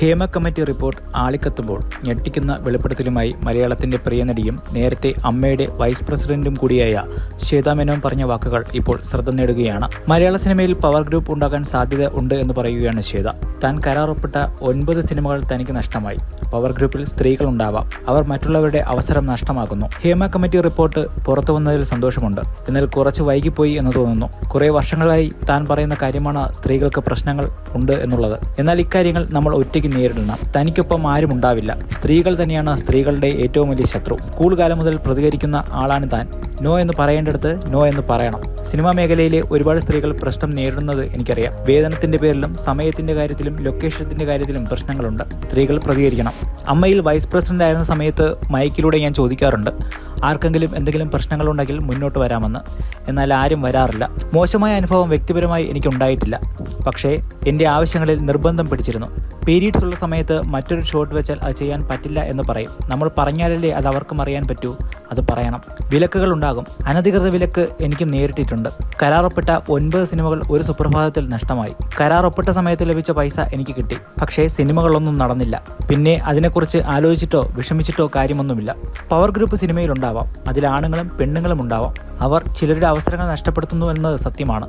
Hema committee report ആളിക്കത്തുമ്പോൾ ഞെട്ടിക്കുന്ന വെളിപ്പെടുത്തലുമായി മലയാളത്തിന്റെ പ്രിയ നടിയും നേരത്തെ അമ്മയുടെ വൈസ് പ്രസിഡന്റും കൂടിയായ ശ്വേതാമേനോൻ പറഞ്ഞ വാക്കുകൾ ഇപ്പോൾ ശ്രദ്ധ നേടുകയാണ്. മലയാള സിനിമയിൽ പവർ ഗ്രൂപ്പ് ഉണ്ടാകാൻ സാധ്യത ഉണ്ട് എന്ന് പറയുകയാണ് ശ്വേത. താൻ കരാറൊപ്പിട്ട ഒൻപത് സിനിമകൾ തനിക്ക് നഷ്ടമായി. പവർ ഗ്രൂപ്പിൽ സ്ത്രീകൾ ഉണ്ടാവാം അവർ മറ്റുള്ളവരുടെ അവസരം നഷ്ടമാക്കുന്നു ഹേമ കമ്മിറ്റി റിപ്പോർട്ട് പുറത്തു വന്നതിൽ സന്തോഷമുണ്ട്. എന്നാൽ കുറച്ച് വൈകിപ്പോയി എന്ന് തോന്നുന്നു. കുറെ വർഷങ്ങളായി താൻ പറയുന്ന കാര്യമാണ് സ്ത്രീകൾക്ക് പ്രശ്നങ്ങൾ ഉണ്ട് എന്നുള്ളത്. എന്നാൽ ഇക്കാര്യങ്ങൾ നമ്മൾ ഒറ്റയ്ക്ക് നേരിടണം. തനിക്കൊപ്പം ആരും ഉണ്ടാവില്ല. സ്ത്രീകൾ തന്നെയാണ് സ്ത്രീകളുടെ ഏറ്റവും വലിയ ശത്രു. സ്കൂൾ കാലം മുതൽ പ്രതികരിക്കുന്ന ആളാണ് താൻ. നോ എന്ന് പറയേണ്ടടുത്ത് നോ എന്ന് പറയണം. സിനിമാ മേഖലയിലെ ഒരുപാട് സ്ത്രീകൾ പ്രശ്നം നേരിടുന്നത് എനിക്കറിയാം. വേതനത്തിന്റെ പേരിലും സമയത്തിന്റെ കാര്യത്തിലും ലൊക്കേഷത്തിന്റെ കാര്യത്തിലും പ്രശ്നങ്ങളുണ്ട്. സ്ത്രീകൾ പ്രതികരിക്കണം. അമ്മയിൽ വൈസ് പ്രസിഡന്റ് ആയിരുന്ന സമയത്ത് മൈക്കിലൂടെ ഞാൻ ചോദിക്കാറുണ്ട് ആർക്കെങ്കിലും എന്തെങ്കിലും പ്രശ്നങ്ങളുണ്ടെങ്കിൽ മുന്നോട്ട് വരാമെന്ന്. എന്നാൽ ആരും വരാറില്ല. മോശമായ അനുഭവം വ്യക്തിപരമായി എനിക്കുണ്ടായിട്ടില്ല. പക്ഷേ എന്റെ ആവശ്യങ്ങളിൽ നിർബന്ധം പിടിച്ചിരുന്നു. പീരീഡ്സ് ഉള്ള സമയത്ത് മറ്റൊരു ഷോട്ട് വെച്ചാൽ അത് ചെയ്യാൻ പറ്റില്ല എന്ന് പറയും. നമ്മൾ പറഞ്ഞാലല്ലേ അത് അവർക്കും അറിയാൻ പറ്റൂ. അത് പറയണം. വിലക്കുകൾ ഉണ്ടാകും അനധികൃത വിലക്ക് എനിക്ക് നേരിട്ടിട്ടുണ്ട്. കരാറൊപ്പിട്ട ഒൻപത് സിനിമകൾ ഒരു സുപ്രഭാതത്തിൽ നഷ്ടമായി. കരാറൊപ്പിട്ട സമയത്ത് ലഭിച്ച പൈസ എനിക്ക് കിട്ടി. പക്ഷേ സിനിമകളൊന്നും നടന്നില്ല. പിന്നെ അതിനെക്കുറിച്ച് ആലോചിച്ചിട്ടോ വിഷമിച്ചിട്ടോ കാര്യമൊന്നുമില്ല. പവർ ഗ്രൂപ്പ് സിനിമയിലുണ്ടാവാം. അതിൽ ആണുങ്ങളും പെണ്ണുങ്ങളും ഉണ്ടാവാം. അവർ ചിലരുടെ അവസരങ്ങൾ നഷ്ടപ്പെടുത്തുന്നു എന്നത് സത്യമാണ്.